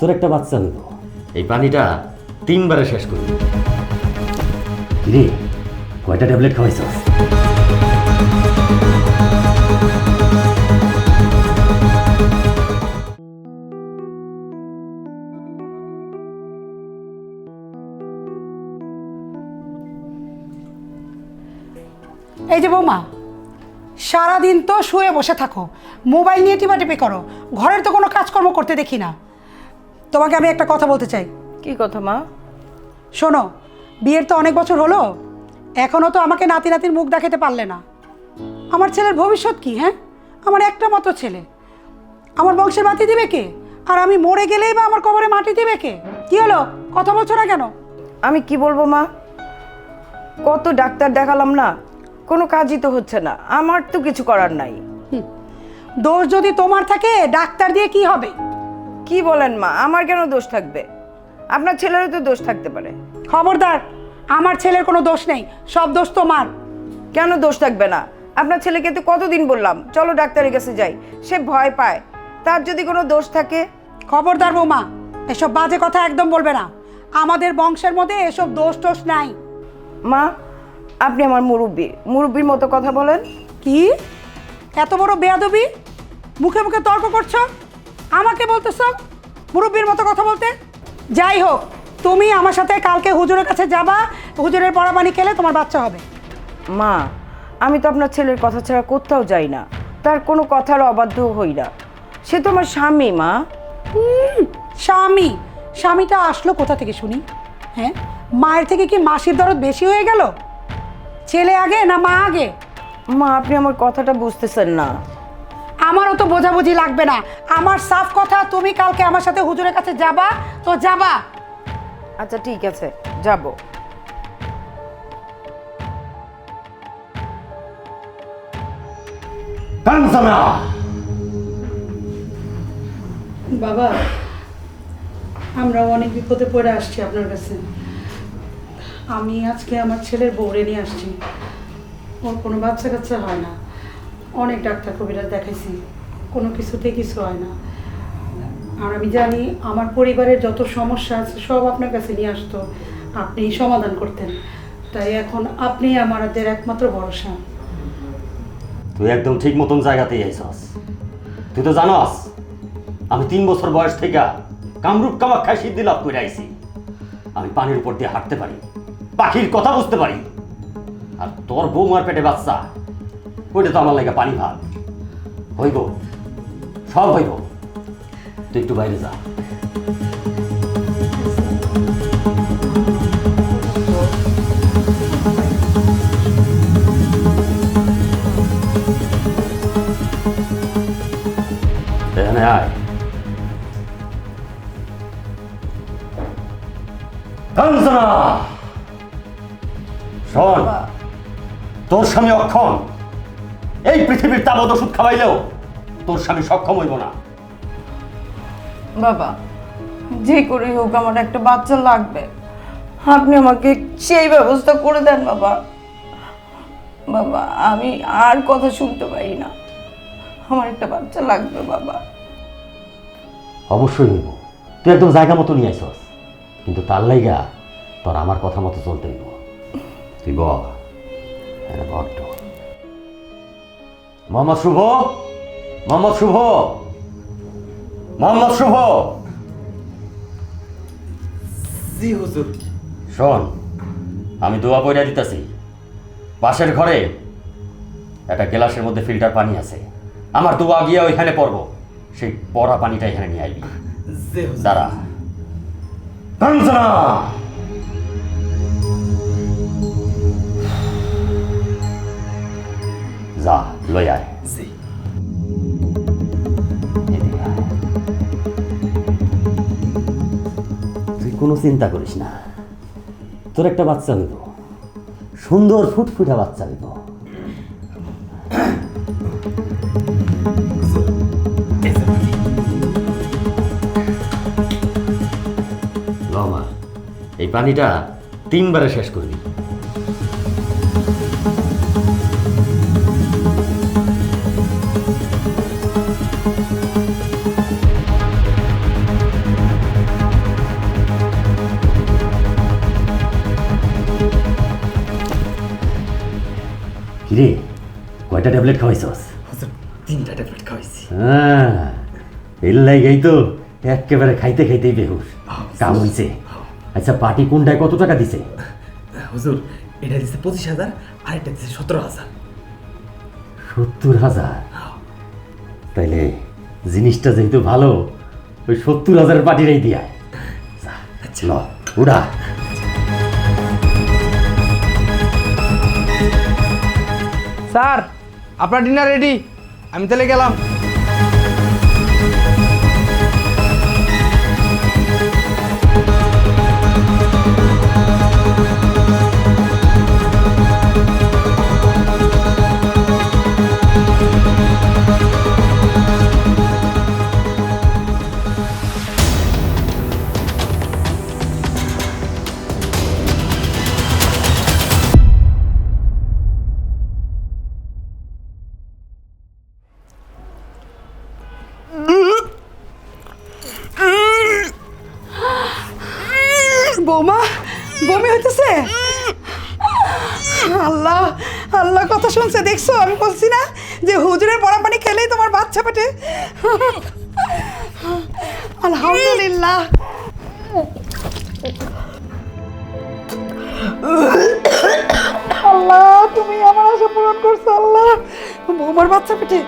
তোর একটা বাচ্চা হইব। এই পানিটা তিনবারে শেষ করবি রে কয়টা ট্যাবলেট খাওয়াইছস? এই যে বৌমা, সারাদিন তো শুয়ে বসে থাকো, মোবাইল নিয়ে টিপাটিপি করো, ঘরের তো কোনো কাজকর্ম করতে দেখি না। তোমাকে আমি একটা কথা বলতে চাই। কি কথা মা? শোনো বিয়ের তো অনেক বছর হলো এখনও তো আমাকে নাতি নাতির মুখ দেখাতে পারলে না। আমার ছেলের ভবিষ্যৎ কি হ্যাঁ? আমার একটা মতো ছেলে। আমার বংশের বাতি দিবে কে? আর আমি মরে গেলেই বা আমার কবরে মাটি দিবে কে? কি হলো? কথা বলছো না কেন? আমি কি বলব মা? কত ডাক্তার দেখালাম না কোনো কাজই তো হচ্ছে না আমার তো কিছু করার নাই। দোষ যদি তোমার থাকে ডাক্তার দিয়ে কি হবে? কি বলেন মা? আমার কেন দোষ থাকবে? আপনার ছেলেরও তো দোষ থাকতে পারে। খবরদার আমার ছেলের কোনো দোষ নেই সব দোষ তোমার। কেন দোষ থাকবে না? আপনার ছেলেকে তো কতদিন বললাম? চলো ডাক্তারের কাছে যাই সে ভয় পায়। তার যদি কোনো দোষ থাকে? খবরদার বৌমা এসব বাজে কথা একদম বলবে না। আমাদের বংশের মধ্যে এসব দোষ টোষ নাই। মা আপনি আমার মুরব্বী। মুরব্বীর মতো কথা বলেন। কি? এত বড় বেয়াদবি? মুখে মুখে তর্ক করছ? আমাকে বলতেছ? মুরব্বীর মতো কথা বলতে? যাই হোক তুমি আমার সাথে কালকে হুজুরের কাছে যাবা হুজুরের পড়া পানি খেলে তোমার বাচ্চা হবে। মা আমি তো আপনার ছেলের কথা ছাড়া কোথাও যাই না। তার কোনো কথার অবাধ্য হই না। সে তো আমার স্বামী মা। হুম, স্বামী। স্বামীটা আসলো কোথা থেকে শুনি? হ্যাঁ মায়ের থেকে কি মাসির দরদ বেশি হয়ে গেল? ছেলে আগে না মা আগে? মা আপনি আমার কথাটা বুঝতেছেন না। আমারও তো বোঝাবুঝি লাগবে না। আমার সাফ কথা তুমি কালকে আমার সাথে হুজুরের কাছে যাবা? তো যাবা। আচ্ছা ঠিক আছে যাব। বাবা আমরা অনেক বিপদে পড়ে আসছি আপনার কাছে। আমি আজকে আমার ছেলের বউরে নিয়ে আসছি। ওর কোনো বাচ্চা কাচ্চা হয় না। অনেক ডাক্তার কবিরাজ দেখাইছি। কোনো কিছুতে কিছু হয় না। আর আমি জানি আমার পরিবারের যত সমস্যা আছে সব আপনার কাছে নিয়ে আসতো। আপনিই সমাধান করতেন। তাই এখন আপনি আমাদের একমাত্র ভরসা। তুই একদম ঠিক মতন জায়গাতেই আইসস তুই তো জানস, আমি তিন বছর বয়স থেকে কামরূপ কামাখ্যায় সিদ্ধি লাভ করে আইছি। আমি পানির উপর দিয়ে হাঁটতে পারি, পাখির কথা বুঝতে পারি। আর তোর বৌমার পেটে বাচ্চা, ওইটা তো আমার লাগে পানি ভাত। হইব সব হইব। তুই একটু বাইরে যা। আয়। তোর স্বামী অক্ষম। এই পৃথিবীর তাবৎ ওষুধ খাওয়াইলেও তোর স্বামী সক্ষম হইব না। বাবা যে করে হোক আমার একটা বাচ্চা লাগবে। আপনি আমাকে সেই ব্যবস্থা করে দেন বাবা। বাবা আমি আর কথা শুনতে পারি না। আমার একটা বাচ্চা লাগবে বাবা। অবশ্যই হইব। তুই একদম জায়গা মতো নিয়ে আইসস কিন্তু তার লাইগা তোর আমার কথা মতো চলতে হইব। তুই বল। হ্যাঁ বড্ড মোহাম্মদ শুভ? মোহাম্মদ শুভ। মোহাম্মদ শুভ। জি হুজুর। শোন আমি দোয়া পয়রা দিতেছি। পাশের ঘরে একটা গ্লাসের মধ্যে ফিল্টার পানি আছে। আমার দোয়া গিয়ে ওইখানে পড়ব। সেই পড়া পানিটা এখানে নিয়ে আইবি। দাঁড়া। যা লই আয়। কোনো চিন্তা করিস না। তোর একটা বাচ্চা হইব সুন্দর ফুটফুটা বাচ্চা হইব এই পানিটা তিনবারে শেষ করবি কিরে কয়টা ট্যাবলেট খাওয়াইছস? হুজুর তিনটা ট্যাবলেট খাওয়াইছি। হ্যাঁ এর লাইগাই তো একেবারে খাইতে খাইতেই বেহুশ। কাম হইছে। আচ্ছা পার্টি কোনটায় কত টাকা দিছে? হুজুর এটা দিচ্ছে পঁচিশ হাজার আর এটা দিচ্ছে সতেরো হাজার। সত্তর হাজার? তাইলে জিনিসটা যেহেতু ভালো ওই সত্তর হাজারের পার্টিটাই দিয়া। আচ্ছা। উড়া। স্যার আপনার ডিনার রেডি আমি তাহলে গেলাম বৌমা, বমি হইতেছে? আল্লাহ আল্লাহ, কথা শুনছে, দেখছ? আমি বলছি না যে হুজুরের পড়া পানি খেলেই তোমার বাচ্চা পেটে? আলহামদুলিল্লাহ। আল্লাহ, তুমি আমার আশা পূরণ করছ, আল্লাহ। বৌমার বাচ্চা পেটে।